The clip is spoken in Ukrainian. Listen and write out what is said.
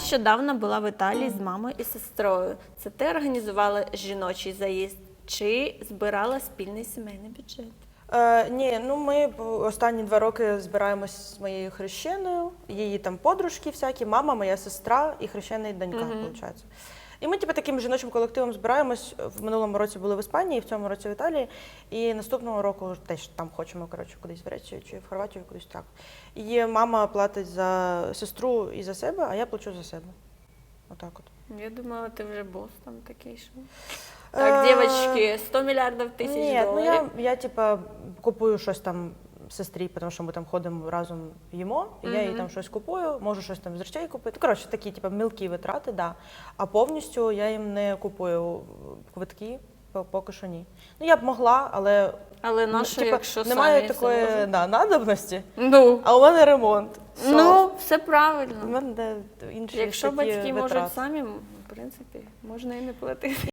нещодавно була в Італії з мамою і сестрою. Це ти організувала жіночий заїзд чи збирала спільний сімейний бюджет? Е, ні, ну ми останні два роки збираємось з моєю хрещеною, її там подружки всякі, мама, моя сестра і хрещена і донька, виходить. І ми, типу, таким жіночим колективом збираємось. В минулому році були в Іспанії, в цьому році в Італії. І наступного року теж там хочемо коротше, кудись в Грецію чи в Хорватію, кудись так. І мама платить за сестру і за себе, а я плачу за себе. Отак от. Я думала, ти вже бос там такий, що. Так, Е, дівчатки, 100 мільярдів тисяч Ні, ну я, я типа купую щось там сестрі, тому що ми там ходимо разом їмо, і я їй там щось купую, можу щось там з речей купити. Коротше, такі типа мілкі витрати, да. А повністю я їм не купую квитки, поки що ні. Ну я б могла, але Але ну, нащо, типа, якщо немає самі такої да, надобності, Ну, а у мене ремонт. So, ну, все у правильно. мене інші Якщо такі батьки витрати. можуть самі, в принципі, можна і не платити.